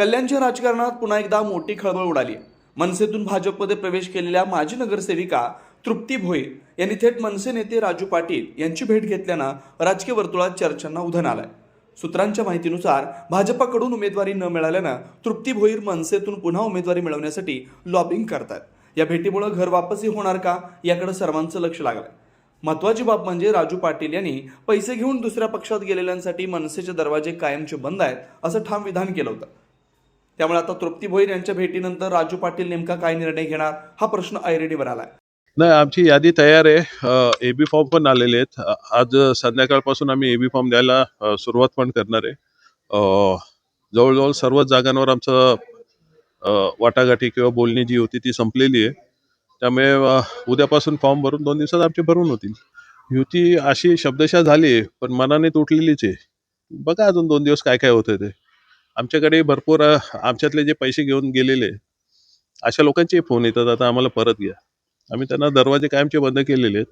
कल्याणच्या राजकारणात पुन्हा एकदा मोठी खळबळ उडाली. मनसेतून भाजपमध्ये प्रवेश केलेल्या माजी नगरसेविका तृप्ती भोईर यांनी थेट मनसे नेते राजू पाटील यांची भेट घेतल्यानं राजकीय वर्तुळात चर्चांना उधन आलंय. सूत्रांच्या माहितीनुसार भाजपाकडून उमेदवारी न मिळाल्यानं तृप्ती भोईर मनसेतून पुन्हा उमेदवारी मिळवण्यासाठी लॉबिंग करतात. या भेटीमुळे घर वापसी होणार का? याकडे सर्वांचं लक्ष लागलंय. महत्वाची बाब म्हणजे राजू पाटील यांनी पैसे घेऊन दुसऱ्या पक्षात गेलेल्यांसाठी मनसेचे दरवाजे कायमचे बंद आहेत असं ठाम विधान केलं होतं. त्यामुळे आता तृप्ती भोईर यांच्या भेटीनंतर राजू पाटील नेमका काय निर्णय घेणार हा प्रश्न ऐरणीवर आलाय. नाही आमची यादी तयार आहे. ए बी फॉर्म पण आलेले आहेत. आज संध्याकाळपासून आम्ही ए बी फॉर्म द्यायला सुरुवात पण करणार आहे. जवळजवळ सर्वच जागांवर आमचं वाटाघाटी किंवा बोलणी जी होती ती संपलेली आहे. त्यामुळे उद्यापासून फॉर्म भरून दोन दिवसात आमचे भरून होतील. युती अशी शब्दशा झाली पण मनाने तुटलेलीच आहे. बघा अजून दोन दिवस काय काय होतं ते. आमच्याकडे भरपूर आमच्यातले जे पैसे घेऊन गेलेले अशा लोकांचे फोन येतात. आता आम्हाला परत घ्या. आम्ही त्यांना दरवाजे कायमचे बंद केलेले आहेत.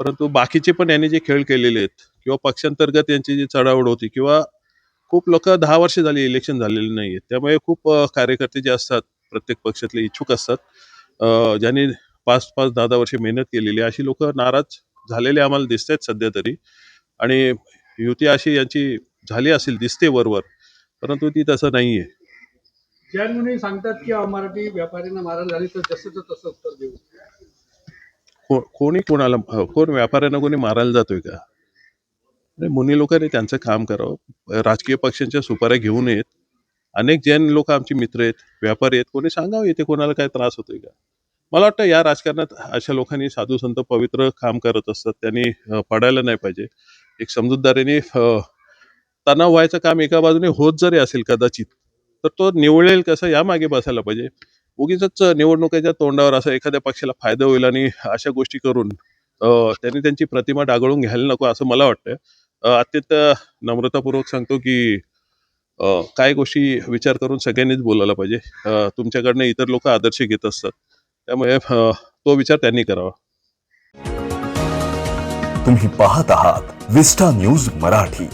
परंतु बाकीचे पण यांनी जे खेळ केलेले आहेत किंवा पक्षांतर्गत यांची जी चढावड होती किंवा खूप लोक दहा वर्ष झाली इलेक्शन झालेले नाही आहेत. त्यामुळे खूप कार्यकर्ते जे असतात प्रत्येक पक्षातले इच्छुक असतात ज्यांनी पाच पाच दहा दहा वर्षे मेहनत केलेली आहे, अशी लोक नाराज झालेले आम्हाला दिसत आहेत सध्या तरी. आणि युती अशी यांची झाली असेल दिसते वरवर. परंतु ती तसं नाही आहे सांगतात की मराठी व्यापाऱ्यांना झाली तर जसं तसं उत्तर देऊ. को कोणी कोणाला अ, कोण व्यापाऱ्यांना कोणी मारायला जातोय का? अरे मुनी लोकांनी त्यांचं काम करावं. राजकीय पक्षांच्या सुपाऱ्या घेऊ नयेत अनेक जैन लोक आमचे मित्र आहेत व्यापारी आहेत. कोणी सांगावं येथे कोणाला काय त्रास होतोय का? मला वाटतं या राजकारणात अशा लोकांनी साधू संत पवित्र काम करत असतात. त्यांनी पडायला नाही पाहिजे. एक समजूतदारीने तणाव व्हायचं काम एका बाजूने होत जरी असेल कदाचित तर तो निवळेल कसं यामागे बसायला पाहिजे. उगीच निवडणुकीच्या तोंडावर असं एखाद्या पक्षाला फायदा होईल आणि अशा गोष्टी करून त्यांनी त्यांची प्रतिमा डागळून घ्यायला नको असं मला वाटतं अत्यंत नम्रतापूर्वक सांगतो की काय गोष्टी विचार करून सगळ्यांनीच बोलायला पाहिजे. तुमच्याकडनं इतर लोक आदर्श घेत असतात. त्यामुळे तो विचार त्यांनी करावा. तुम्ही पाहत आहात विस्टा न्यूज मराठी.